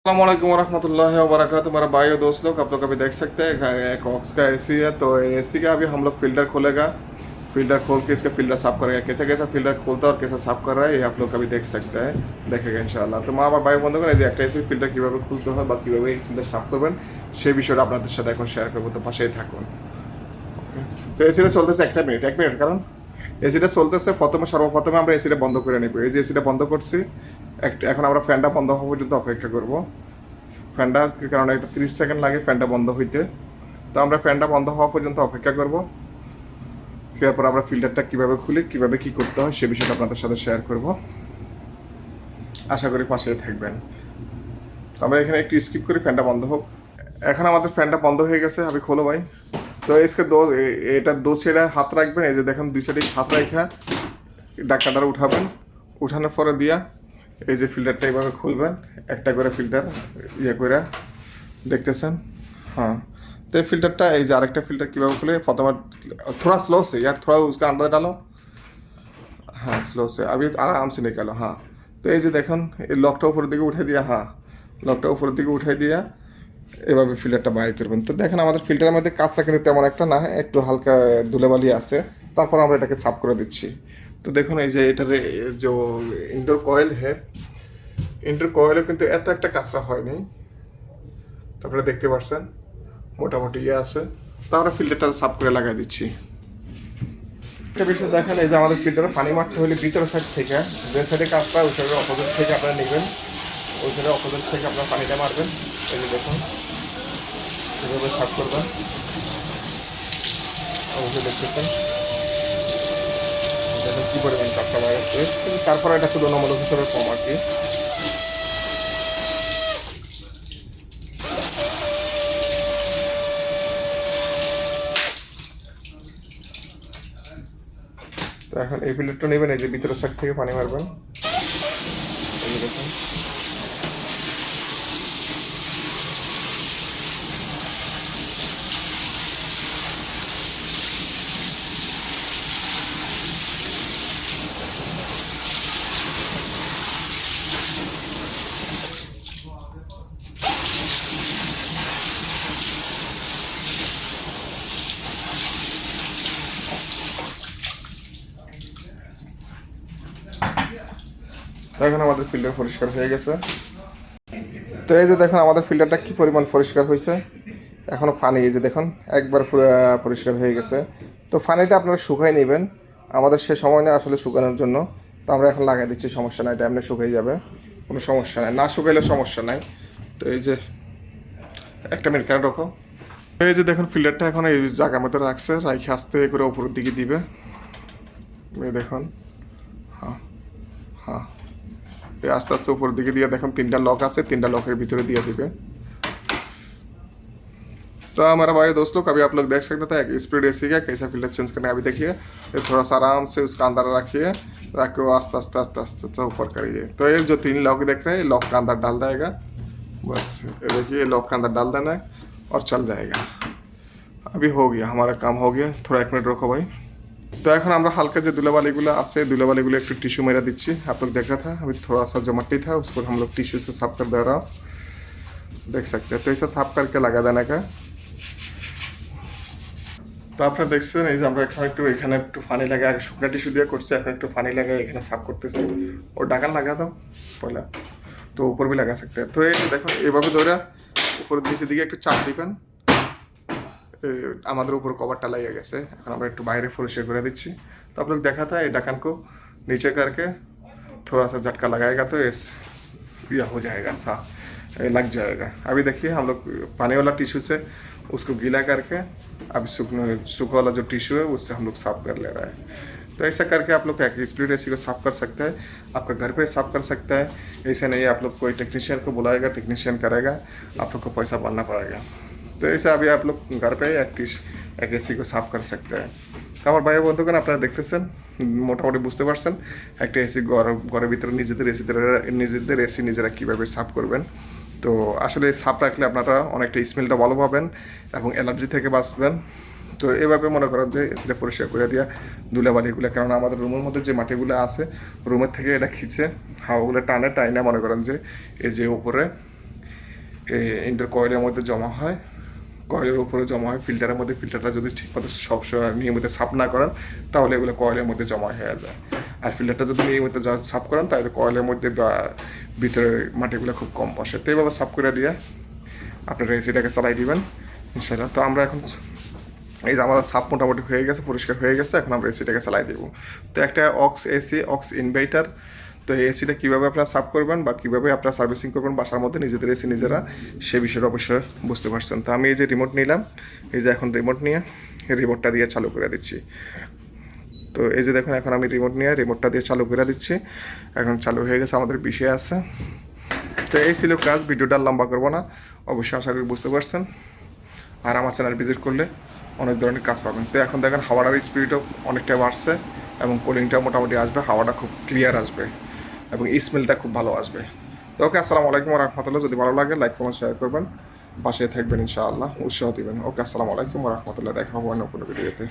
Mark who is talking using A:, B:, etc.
A: असलम वरहमतुल्लाहि वबरकातुहू मेरा भाई और दोस्त लोग आप लोग अभी देख सकते हैं घर- एक ऑक्स का एसी है तो एसी का अभी हम लोग फिल्टर खोलेगा फिल्टर खोल के इसका फिल्टर साफ करेगा कैसा कैसा फिल्टर खोलता है और कैसा साफ कर रहा है ये आप लोग अभी देख सकते हैं देखेगा ইনশাআল্লাহ তো মা আবার ভাই বন্ধু করে এই যে একটা এসি ফিল্টার কীভাবে খুলতে হয় বা কীভাবে এই ফিল্টার সাফ করবেন সেই বিষয়টা আপনাদের সাথে এখন শেয়ার করবো তো পাশেই থাকুন Okay? তো এসিটা চলতেছে একটা মিনিট এক মিনিট কারণ এসিটা চলতেছে, প্রথমে, সর্বপ্রথমে আমরা এসিটা বন্ধ করে নেব। এই যে এসিটা বন্ধ করছি এখন আমরা ফ্যানটা বন্ধ হওয়া পর্যন্ত অপেক্ষা করব। ফ্যানটা কারণ একটা তিরিশ সেকেন্ড লাগে ফ্যানটা বন্ধ হইতে। তো আমরা ফ্যানটা বন্ধ হওয়া পর্যন্ত অপেক্ষা করব। এরপর আমরা ফিল্টারটা কীভাবে খুলি, কীভাবে কী করতে হয়, সে বিষয়টা আপনাদের সাথে শেয়ার করব। আশা করি পাশে থাকবেন। তো আমরা এখানে একটু স্কিপ করি ফ্যানটা বন্ধ হোক। এখন আমাদের ফ্যানটা বন্ধ হয়ে গেছে আমি খোলো ভাই। তো এসকে দো এটা দো ছেড়ে হাত রাখবেন, এই যে দেখেন দুই সাইডে হাত রাখা। ডাকাটার উঠাবেন, উঠানোর পরে দিয়া এই যে ফিল্টারটা এইভাবে খুলবেন, একটা করে ফিল্টার ইয়ে করে। দেখতেছেন? হ্যাঁ। তো এই ফিল্টারটা এই যে আরেকটা ফিল্টার কীভাবে খুলে, প্রথমে থোড়া স্লো সে, ইয়ার থোড়া উসকে আন্দাজ ডালো হ্যাঁ স্লো সে। আমি আরামসে গেল হ্যাঁ। তো এই যে দেখুন, এই লকটা উপরের দিকে উঠে দিয়া হ্যাঁ। লকটা উপরের দিকে উঠে দিয়া এভাবে ফিল্টারটা বাইর করবেন। তো দেখেন আমাদের ফিল্টারের মধ্যে কাজটা কিন্তু তেমন একটা না, একটু হালকা ধুলেবালি আছে। তারপর আমরা এটাকে ছাপ করে দিচ্ছি। তো দেখুন এই যে এটার যে ইনডোর কয়েল হে ইনডোর কয়েলও কিন্তু এত একটা কাঁচরা হয়নি। তারপরে দেখতে পাচ্ছেন, মোটামুটি ইয়ে আছে। তারপরে ফিল্টারটা সাফ করে লাগাই দিচ্ছি। দেখেন, এই যে আমাদের ফিল্টারে পানি মারতে হলে ভিতরের সাইড থেকে, যে সাইডে কাজটা ওই সাইডের অপোজিট থেকে আপনারা নেবেন। ওই সাইডের অপোজিট থেকে আপনারা পানিটা মারবেন। যে দেখুন। এভাবে সাফ করবেন অবশ্যই দেখতেছেন দেখেন কী পরিমাণ বাইরে কিন্তু তারপরে এটা তুলনামূলক হিসেবে কম আর কি। তো এখন এই ফিল্টারটা নেবেন, এই যে ভিতরের সাইড থেকে পানি মারবেন এই যে দেখুন তো এখন আমাদের ফিল্টার পরিষ্কার হয়ে গেছে। তো এই যে দেখুন আমাদের ফিল্টারটা কি পরিমাণ পরিষ্কার হয়েছে। এখনও পানি, এই যে দেখুন, একবার পরিষ্কার হয়ে গেছে। তো পানিটা আপনারা শুকাই নেবেন। আমাদের সে সময় না আসলে শুকানোর জন্য। তো আমরা এখন লাগাই দিচ্ছি, সমস্যা নাই এটা এমনি শুকিয়ে যাবে। কোনো সমস্যা নাই। না শুকাইলে সমস্যা নাই। তো এই যে, একটা মিনিট কেন রাখো? এই যে দেখুন, ফিল্টারটা এখন এই জায়গার মধ্যে রাখছে। রাখে আস্তে করে উপরের দিকে দিবে। দেখুন। হ্যাঁ হ্যাঁ। আস্তে আস্তে উপরের दिखे दिया देखो तीनटा लॉक আছে तीनटा लॉकेर ভিতরে দিয়ে দিবে तो हमारा भाई दोस्त लोग अभी आप लोग देख सकते थे एक स्पीड एसी का कैसा फिल्टर चेंज करना है अभी देखिए ये थोड़ा सा आराम से उसका अंदर रखिए रख के वो आस्ते आस्ते आस्ते आस्ते तो ऊपर करिए तो ये जो तीन लॉक देख रहे हैं लॉक का अंदर डाल जाएगा बस ये देखिए लॉक का अंदर डाल देना है और चल जाएगा अभी हो गया हमारा काम हो गया थोड़ा एक मिनट रखो भाई তো এখন আমরা হালকা যে দুলাবালিগুলো আছে, দুলাবালিগুলো একটু টিস্যু মেরা দিচ্ছি। আপনার দেখা থা रहा থোড়া সা জমাটি থা जो मट्टी था টিস্যু সে সাফ टिश्यू से साफ कर दे रहा देख सकते हैं तो ऐसा তো আপনি দেখছেন, এই যে আমরা এখন একটু এখানে একটু পানি লাগে, আগে শুকনো টিস্যু দিয়ে করছি, এখন একটু পানি লাগে এখানে সাফ করতেছি। ও ঢাকা লাগা দাও, পয়লা। তো উপর বি লাগা সকতে। তো এই দেখো, এভাবে ধরে উপরের নিচের দিকে একটু চাপ দিবেন। আমাদের উপর कवर লাগিয়ে গেছে এখন আমরা একটু বাইরে পরিষ্কার করে দিচ্ছি तो आप लोग देखा था ये ढक्कन को नीचे करके थोड़ा सा झटका लगाएगा तो इस यह हो जाएगा साफ ये लग जाएगा अभी देखिए हम लोग पानी वाला टिश्यू से उसको गीला करके अभी सूखने सूखा वाला जो टिश्यू है उससे हम लोग साफ कर ले रहे हैं तो ऐसा करके आप लोग क्या स्प्लिट एसी को साफ कर सकते हैं आपका घर पे साफ कर सकता है ऐसे नहीं आप लोग कोई टेक्नीशियन को बुलाएगा टेक्नीशियन करेगा आप लोग को पैसा भरना पड़ेगा तो ऐसे अभी आप लोग घर पे এক টিস এক এসি को साफ कर सकते हैं তো আমার ভাই বন্ধুগণ আপনারা দেখতেছেন মোটামুটি বুঝতে পারছেন একটা এসি ঘর ঘরের ভিতরে নিজেদের এসি নিজেদের এসি নিজেরা কীভাবে সাফ করবেন তো আসলে সাফ রাখলে আপনারা অনেকটা স্মেলটা ভালো পাবেন এবং অ্যালার্জি থেকে বাঁচবেন তো এভাবে মনে করেন যে এসিটা পরিষ্কার করে দেওয়া ধুলাবালিগুলো কারণ আমাদের রুমের মধ্যে যে মাটিগুলো আছে রুমের থেকে এটা খিচে হাওয়াগুলো টানে টাইনা মনে করেন যে এই যে উপরে ইন্টার কয়েলের মধ্যে জমা হয় কয়েলের উপরে জমা হয় ফিল্টারের মধ্যে ফিল্টারটা যদি ঠিকমতো সবসময় নিয়মিত সাফ না করেন, তাহলে এগুলো কয়েলের মধ্যে জমা হয়ে যায়। আর ফিল্টারটা যদি নিয়মিত সাফ করেন, তাহলে কয়েলের মধ্যে বা ভিতরে মাটিগুলো খুব কম বসে। তো এইভাবে সাফ করে দিয়ে আপনারা এসিটাকে চালাই দিবেন ইনশাল্লাহ তো আমরা এখন এই যে আমাদের সাপ মোটামুটি হয়ে গেছে, পরিষ্কার হয়ে গেছে, এখন আমরা এসিটাকে চালাই দেবো। তো একটা অক্স এসি, অক্স ইনভার্টার তো এই এসিটা কীভাবে আপনারা সাফ করবেন বা কীভাবে আপনারা সার্ভিসিং করবেন বাসার মধ্যে নিজেদের এসি নিজেরা, সে বিষয়টা অবশ্যই বুঝতে পারছেন। তো আমি এই যে রিমোট নিলাম, এই যে এখন রিমোট নিয়ে রিমোটটা দিয়ে চালু করে দিচ্ছি। তো এই যে দেখুন, এখন আমি রিমোট নিয়ে রিমোটটা দিয়ে চালু করে দিচ্ছি। এখন চালু হয়ে গেছে, আমাদের বিষয় আছে। তো এই ছিল কাজ, ভিডিওটা লম্বা করব না। অবশ্যই আশা করি বুঝতে পারছেন। আর আমার চ্যানেল ভিজিট করলে অনেক ধরনের কাজ পাবেন। তো এখন দেখেন হাওয়াটার স্পিডও অনেকটা বাড়ছে এবং কুলিংটা মোটামুটি আসবে, হাওয়াটা খুব ক্লিয়ার আসবে। এবং স্মেলটা খুব ভালো আসবে। তো ওকে আসসালামু আলাইকুম রহমতুল্লাহ যদি ভালো লাগে লাইক কমেন্ট শেয়ার করবেন। পাশে থাকবেন ইনশাআল্লাহ, উৎসাহ দিবেন। ওকে আসসালামু আলাইকুম রহমতুল্লাহ দেখা হবে অন্য কোনো ভিডিওতে